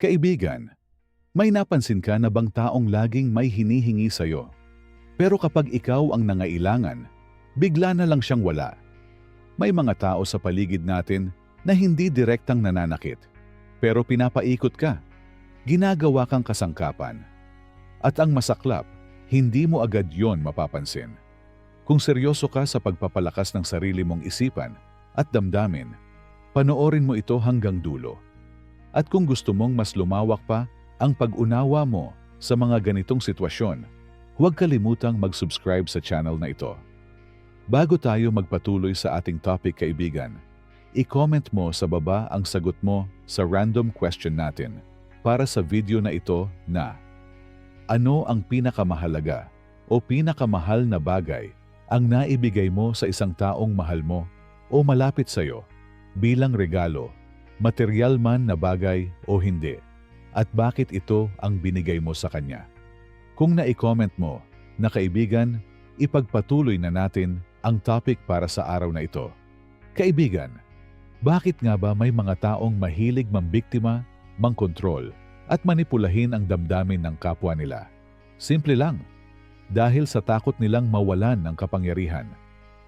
Kaibigan, may napansin ka na bang taong laging may hinihingi sa'yo? Pero kapag ikaw ang nangailangan, bigla na lang siyang wala. May mga tao sa paligid natin na hindi direktang nananakit, pero pinapaikot ka. Ginagawa kang kasangkapan. At ang masaklap, hindi mo agad yon mapapansin. Kung seryoso ka sa pagpapalakas ng sarili mong isipan at damdamin, panoorin mo ito hanggang dulo. At kung gusto mong mas lumawak pa ang pag-unawa mo sa mga ganitong sitwasyon, huwag kalimutang mag-subscribe sa channel na ito. Bago tayo magpatuloy sa ating topic kaibigan, i-comment mo sa baba ang sagot mo sa random question natin para sa video na ito na Ano ang pinakamahalaga o pinakamahal na bagay ang naibigay mo sa isang taong mahal mo o malapit sa iyo bilang regalo, material man na bagay o hindi, at bakit ito ang binigay mo sa kanya? Kung na-comment mo na kaibigan, ipagpatuloy na natin ang topic para sa araw na ito. Kaibigan, bakit nga ba may mga taong mahilig mambiktima, mangkontrol, at manipulahin ang damdamin ng kapwa nila? Simple lang. Dahil sa takot nilang mawalan ng kapangyarihan.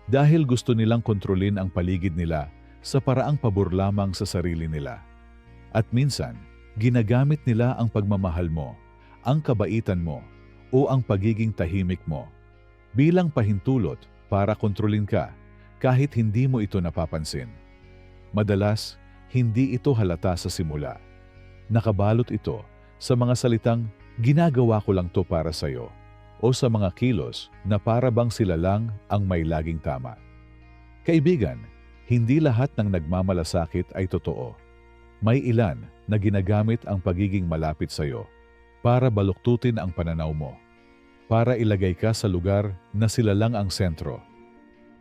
Dahil gusto nilang kontrolin ang paligid nila sa paraang pabor lamang sa sarili nila. At minsan, ginagamit nila ang pagmamahal mo, ang kabaitan mo, o ang pagiging tahimik mo bilang pahintulot para kontrolin ka kahit hindi mo ito napapansin. Madalas, hindi ito halata sa simula. Nakabalot ito sa mga salitang ginagawa ko lang to para sa'yo o sa mga kilos na para bang sila lang ang may laging tama. Kaibigan, hindi lahat ng nagmamalasakit ay totoo. May ilan na ginagamit ang pagiging malapit sa'yo para baluktutin ang pananaw mo, para ilagay ka sa lugar na sila lang ang sentro.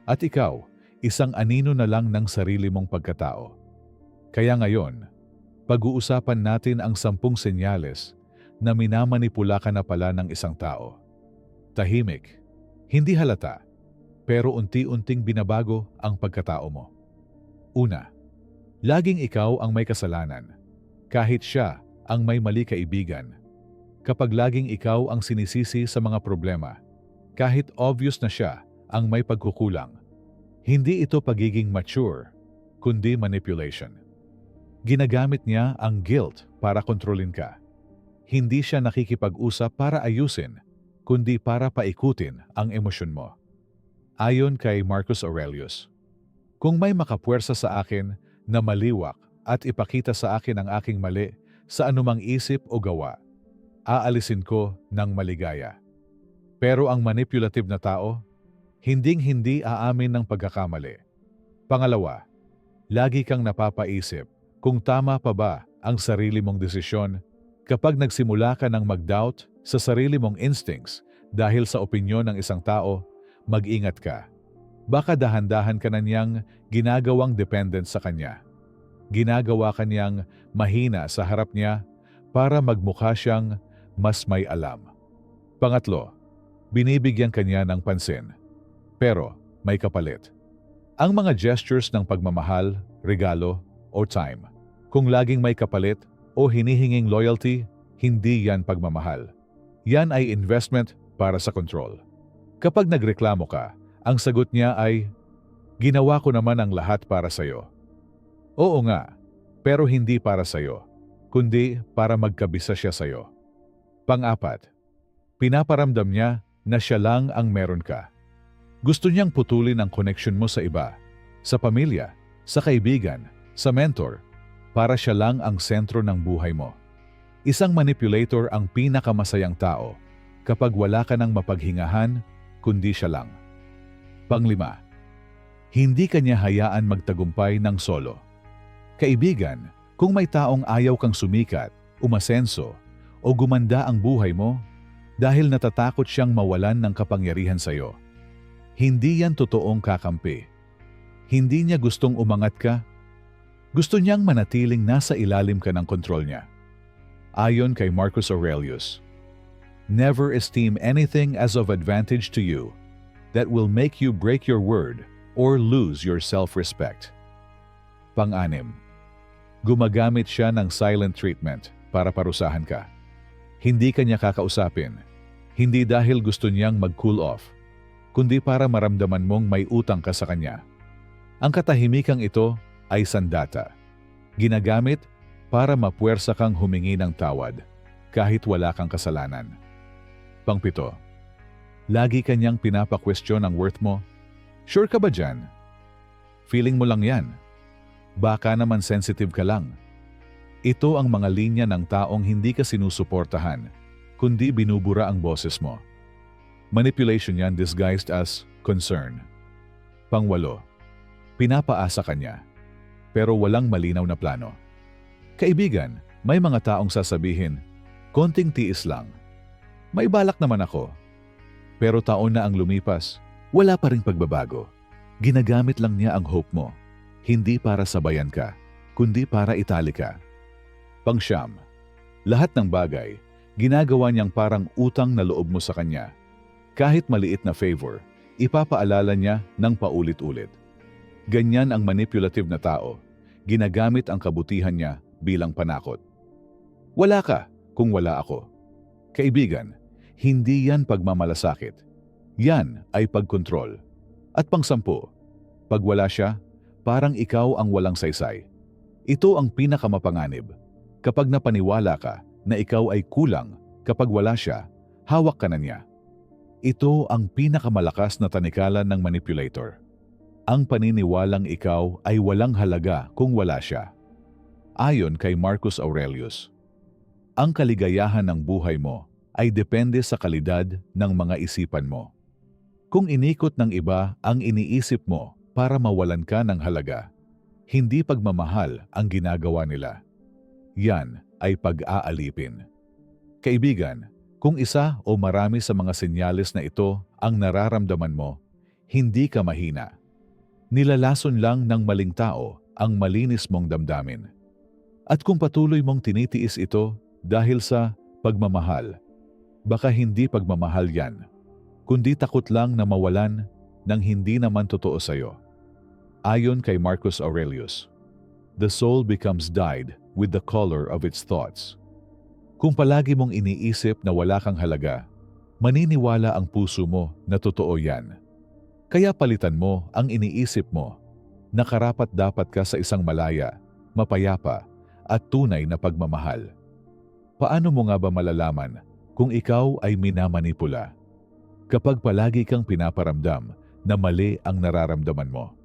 At ikaw, isang anino na lang ng sarili mong pagkatao. Kaya ngayon, pag-uusapan natin ang sampung senyales na minamanipula ka na pala ng isang tao. Tahimik, hindi halata, pero unti-unting binabago ang pagkatao mo. Una, laging ikaw ang may kasalanan, kahit siya ang may mali kaibigan. Kapag laging ikaw ang sinisisi sa mga problema, kahit obvious na siya ang may pagkukulang, hindi ito pagiging mature, kundi manipulation. Ginagamit niya ang guilt para kontrolin ka. Hindi siya nakikipag-usap para ayusin, kundi para paikutin ang emosyon mo. Ayon kay Marcus Aurelius, Kung may makapuwersa sa akin na maliwak at ipakita sa akin ang aking mali sa anumang isip o gawa, aalisin ko ng maligaya. Pero ang manipulative na tao, hinding-hindi aamin ng pagkakamali. Pangalawa, lagi kang napapaisip kung tama pa ba ang sarili mong desisyon kapag nagsimula ka ng mag-doubt sa sarili mong instincts dahil sa opinyon ng isang tao, mag-ingat ka. Baka dahan-dahan ka na niyang ginagawang dependent sa kanya. Ginagawa ka niyang mahina sa harap niya para magmukha siyang mas may alam. Pangatlo, binibigyan kanya ng pansin. Pero may kapalit. Ang mga gestures ng pagmamahal, regalo, o time. Kung laging may kapalit o hinihinging loyalty, hindi yan pagmamahal. Yan ay investment para sa control. Kapag nagreklamo ka, ang sagot niya ay, Ginawa ko naman ang lahat para sa'yo. Oo nga, pero hindi para sa'yo, kundi para magkabisa siya sa'yo. Pang-apat, pinaparamdam niya na siya lang ang meron ka. Gusto niyang putulin ang connection mo sa iba, sa pamilya, sa kaibigan, sa mentor, para siya lang ang sentro ng buhay mo. Isang manipulator ang pinakamasayang tao kapag wala ka ng mapaghingahan, kundi siya lang. Panglima, hindi kanya hayaan magtagumpay ng solo. Kaibigan, kung may taong ayaw kang sumikat, umasenso, o gumanda ang buhay mo dahil natatakot siyang mawalan ng kapangyarihan sa iyo, hindi yan totoong kakampi. Hindi niya gustong umangat ka. Gusto niyang manatiling nasa ilalim ka ng kontrol niya. Ayon kay Marcus Aurelius, Never esteem anything as of advantage to you that will make you break your word or lose your self-respect. Pang-anim, gumagamit siya ng silent treatment para parusahan ka. Hindi kanya kakausapin. Hindi dahil gusto niyang mag-cool off, kundi para maramdaman mong may utang ka sa kanya. Ang katahimikang ito ay sandata. Ginagamit para mapuwersa kang humingi ng tawad kahit wala kang kasalanan. Pangpito, lagi kanyang pinapakwestiyon ang worth mo. Sure ka ba dyan? Feeling mo lang yan. Baka naman sensitive ka lang. Ito ang mga linya ng taong hindi ka sinusuportahan, kundi binubura ang boses mo. Manipulation yan disguised as concern. Pangwalo, pinapaasa kanya, pero walang malinaw na plano. Kaibigan, may mga taong sasabihin, konting tiis lang. May balak naman ako. Pero taon na ang lumipas, wala pa ring pagbabago. Ginagamit lang niya ang hope mo, hindi para sabayan ka, kundi para itali ka. Pangsyam, lahat ng bagay, ginagawa niyang parang utang na loob mo sa kanya. Kahit maliit na favor, ipapaalala niya ng paulit-ulit. Ganyan ang manipulative na tao, ginagamit ang kabutihan niya bilang panakot. Wala ka kung wala ako. Kaibigan, hindi yan pagmamalasakit. Yan ay pagkontrol. At pangsampu, pag wala siya, parang ikaw ang walang saysay. Ito ang pinakamapanganib. Kapag napaniwala ka na ikaw ay kulang kapag wala siya, hawak ka na niya. Ito ang pinakamalakas na tanikalan ng manipulator. Ang paniniwalang ikaw ay walang halaga kung wala siya. Ayon kay Marcus Aurelius, ang kaligayahan ng buhay mo ay depende sa kalidad ng mga isipan mo. Kung inikot ng iba ang iniisip mo para mawalan ka ng halaga, hindi pagmamahal ang ginagawa nila. Yan ay pag-aalipin. Kaibigan, kung isa o marami sa mga senyales na ito ang nararamdaman mo, hindi ka mahina. Nilalason lang ng maling tao ang malinis mong damdamin. At kung patuloy mong tinitiis ito dahil sa pagmamahal, baka hindi pagmamahal yan, kundi takot lang na mawalan ng hindi naman totoo sa'yo. Ayon kay Marcus Aurelius, the soul becomes dyed with the color of its thoughts. Kung palagi mong iniisip na wala kang halaga, maniniwala ang puso mo na totoo yan. Kaya palitan mo ang iniisip mo na karapat dapat ka sa isang malaya, mapayapa, at tunay na pagmamahal. Paano mo nga ba malalaman kung ikaw ay minamanipula? Kapag palagi kang pinaparamdam na mali ang nararamdaman mo.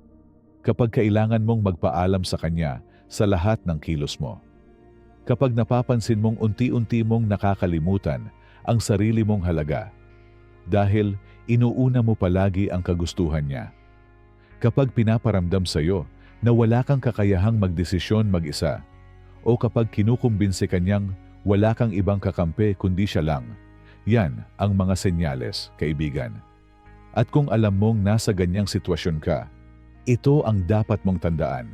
Kapag kailangan mong magpaalam sa kanya sa lahat ng kilos mo. Kapag napapansin mong unti-unti mong nakakalimutan ang sarili mong halaga. Dahil inuuna mo palagi ang kagustuhan niya. Kapag pinaparamdam sa iyo na wala kang kakayahang magdesisyon mag-isa o kapag kinukumbinsi kanyang wala kang ibang kakampi kundi siya lang. Yan ang mga senyales, kaibigan. At kung alam mong nasa ganyang sitwasyon ka, ito ang dapat mong tandaan.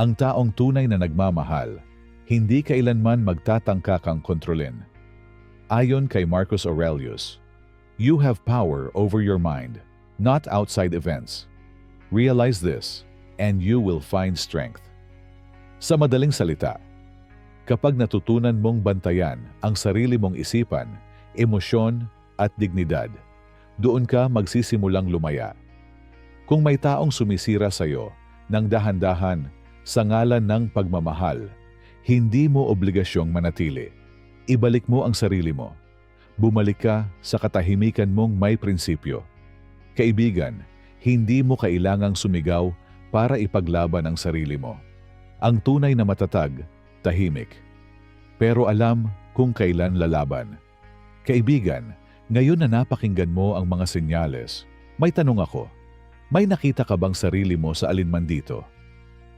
Ang taong tunay na nagmamahal, hindi kailanman magtatangka kang kontrolin. Ayon kay Marcus Aurelius, You have power over your mind, not outside events. Realize this, and you will find strength. Sa madaling salita, kapag natutunan mong bantayan ang sarili mong isipan, emosyon at dignidad, doon ka magsisimulang lumaya. Kung may taong sumisira sa iyo ng dahan-dahan sa ngalan ng pagmamahal, hindi mo obligasyong manatili. Ibalik mo ang sarili mo. Bumalik ka sa katahimikan mong may prinsipyo. Kaibigan, hindi mo kailangang sumigaw para ipaglaban ang sarili mo. Ang tunay na matatag tahimik. Pero alam kung kailan lalaban. Kaibigan, ngayon na napakinggan mo ang mga senyales, may tanong ako. May nakita ka bang sarili mo sa alinman dito?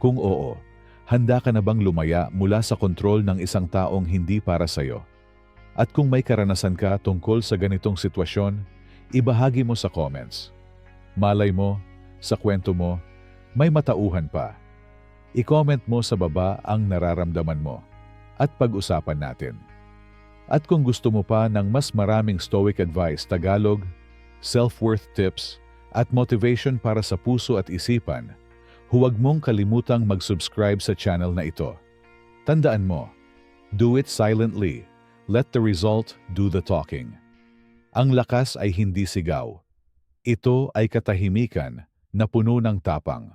Kung oo, handa ka na bang lumaya mula sa kontrol ng isang taong hindi para sa'yo? At kung may karanasan ka tungkol sa ganitong sitwasyon, ibahagi mo sa comments. Malay mo, sa kwento mo, may matauhan pa. I-comment mo sa baba ang nararamdaman mo at pag-usapan natin. At kung gusto mo pa ng mas maraming Stoic advice Tagalog, self-worth tips, at motivation para sa puso at isipan, huwag mong kalimutang mag-subscribe sa channel na ito. Tandaan mo, Do it silently. Let the result do the talking. Ang lakas ay hindi sigaw. Ito ay katahimikan na puno ng tapang.